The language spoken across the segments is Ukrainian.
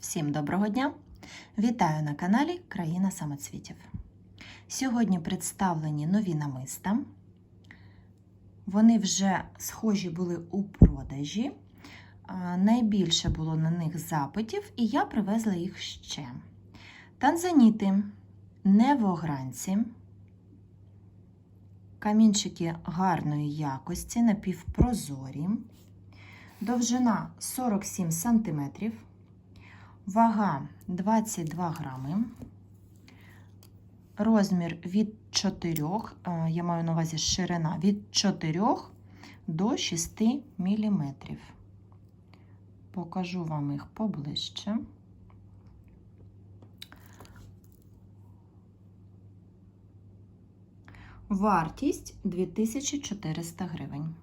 Всім доброго дня! Вітаю на каналі Країна самоцвітів. Сьогодні представлені нові намиста. Вони вже схожі були у продажі. Найбільше було на них запитів, і я привезла їх ще. Танзаніти невогранці. Камінчики гарної якості, напівпрозорі. Довжина 47 см. Вага 22 грами. Розмір від 4, е, я маю на увазі ширина від 4 до 6 мм. Покажу вам їх поближче. Вартість 2400 гривень.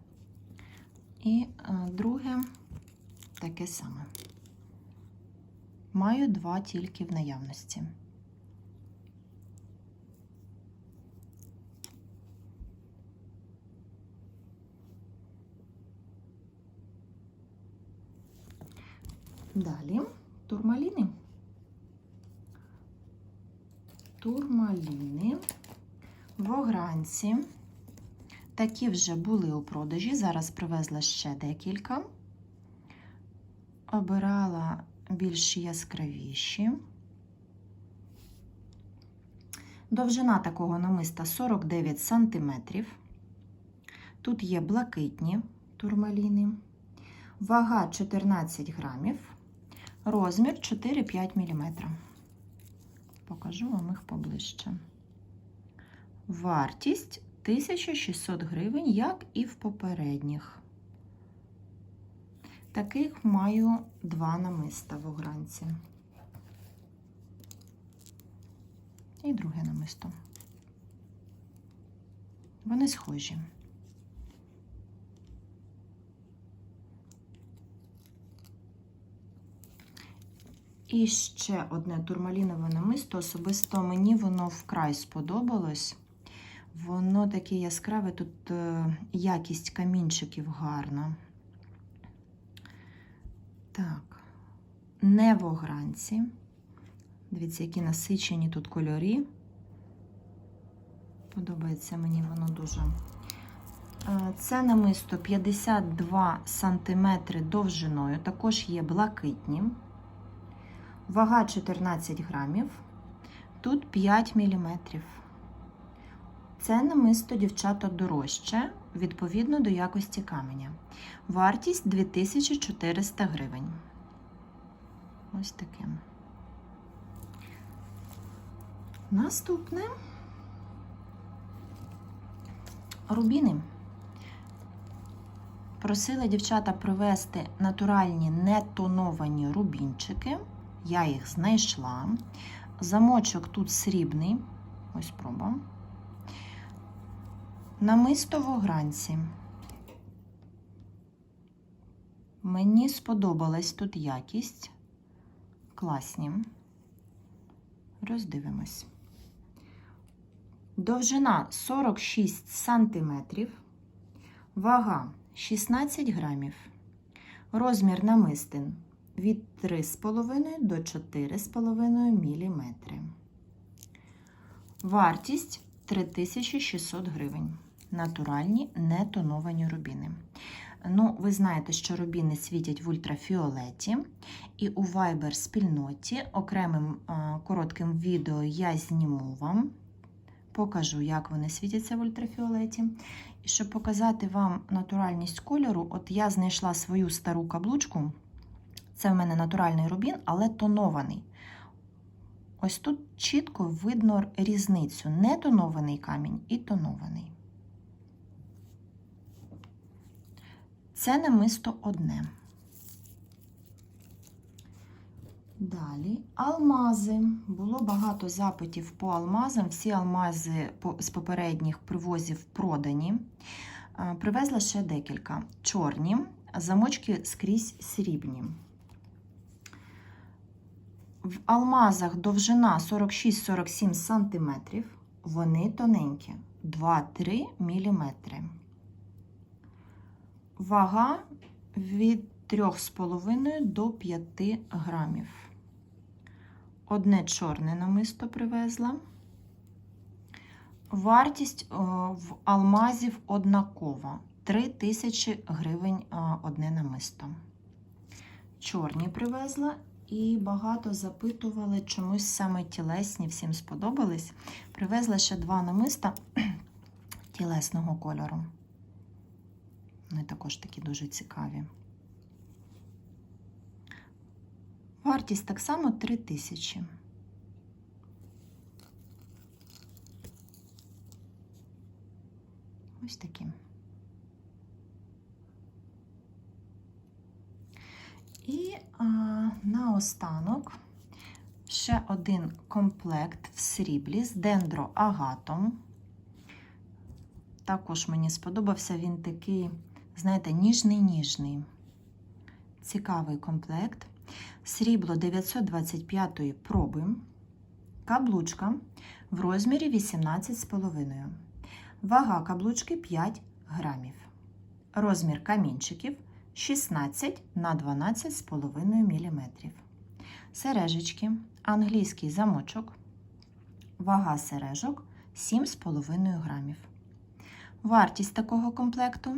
І е, друге таке саме. Маю два тільки в наявності. Далі турмаліни. Турмаліни в огранці. Такі вже були у продажі. Зараз привезла ще декілька. Обирала більш яскравіші. Довжина такого намиста 49 см. Тут є блакитні турмаліни, вага 14 грамів, розмір 4-5 мм. Покажу вам їх поближче. Вартість 1600 гривень, як і в попередніх. Таких маю два намиста в огранці. І друге намисто. Вони схожі. І ще одне турмалінове намисто. Особисто мені воно вкрай сподобалось. Воно таке яскраве, тут е, якість камінчиків гарна. Так, не в огранці. Дивіться, які насичені тут кольорі. Подобається мені воно дуже. Е, Це намисто 52 см довжиною, також є блакитні. Вага 14 грамів. Тут 5 мм. Це намисто дівчата дорожче, відповідно до якості каменя. Вартість 2400 гривень. Ось таким. Наступне рубіни. Просили дівчата привезти натуральні нетоновані рубінчики. Я їх знайшла. Замочок тут срібний. Ось проба. Намисто в. Мені сподобалась тут якість. Класні. Роздивимось. Довжина 46 сантиметрів, вага 16 грамів, розмір намистин від 3,5 до 4,5 мм. Вартість 3600 гривень. Натуральні нетоновані рубіни. Ну, ви знаєте, що рубіни світять в ультрафіолеті, і у Viber спільноті окремим а, коротким відео я зніму вам, покажу, як вони світяться в ультрафіолеті. І щоб показати вам натуральність кольору, от я знайшла свою стару каблучку. Це в мене натуральний рубін, але тонований. Ось тут чітко видно різницю: нетонований камінь і тонований. Це намисто одне. Далі алмази. Було багато запитів по алмазам. Всі алмази з попередніх привозів продані. Привезла ще декілька. Чорні, замочки скрізь срібні. В алмазах довжина 46-47 см. Вони тоненькі 2-3 мм. Вага від 3,5 до 5 грамів. одне чорне намисто привезла. Вартість в алмазів однакова 3 тисячі гривень одне намисто. Чорні привезла і багато запитували, чомусь саме тілесні всім сподобались. Привезла ще два намиста тілесного кольору. Вони також такі дуже цікаві. Вартість так само 3 тисячі. Ось такі. І а, наостанок ще один комплект в сріблі з дендроагатом. Також мені сподобався він такий, знаєте, ніжний-ніжний. Цікавий комплект. Срібло 925 проби. Каблучка в розмірі 18,5. Вага каблучки 5 грамів. Розмір камінчиків 16 на 12,5 мм. Сережечки, англійський замочок. Вага сережок 7,5 грамів. Вартість такого комплекту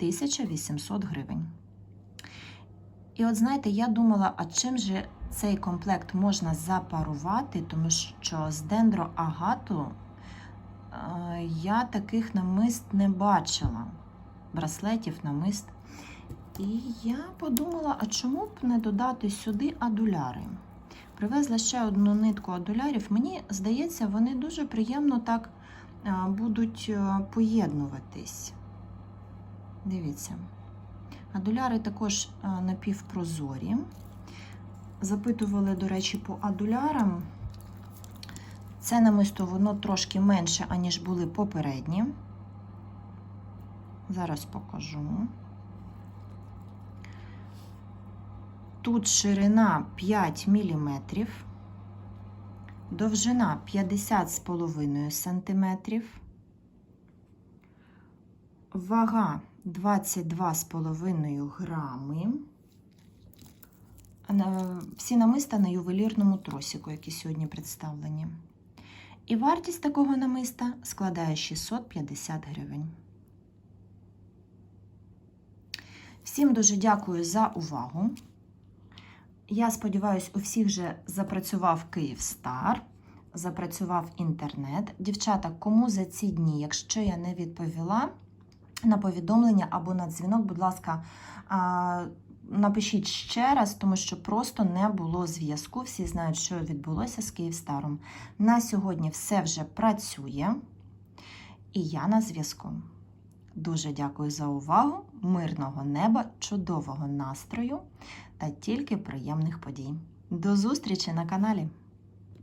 1800 гривень. І от знаєте, я думала, а чим же цей комплект можна запарувати, тому що з дендроагату е, я таких намист не бачила. Браслетів, намист. І я подумала, а чому б не додати сюди адуляри? Привезла ще одну нитку адулярів. Мені здається, вони дуже приємно так е, будуть е, поєднуватись. Дивіться. Адуляри також е, напівпрозорі. Запитували, до речі, по адулярам. Це намисто воно трошки менше, аніж були попередні. Зараз покажу. Тут ширина 5 мм, довжина 50,5 см, вага 22,5 грами. Всі намиста на ювелірному тросіку, які сьогодні представлені. І вартість такого намиста складає 650 гривень. Всім дуже дякую за увагу. Я сподіваюся, у всіх вже запрацював Київстар, запрацював інтернет. Дівчата, кому за ці дні, якщо я не відповіла на повідомлення або на дзвінок, будь ласка, напишіть ще раз, тому що просто не було зв'язку. Всі знають, що відбулося з Київстаром. На сьогодні все вже працює, і я на зв'язку. Дуже дякую за увагу, мирного неба, чудового настрою та тільки приємних подій. До зустрічі на каналі!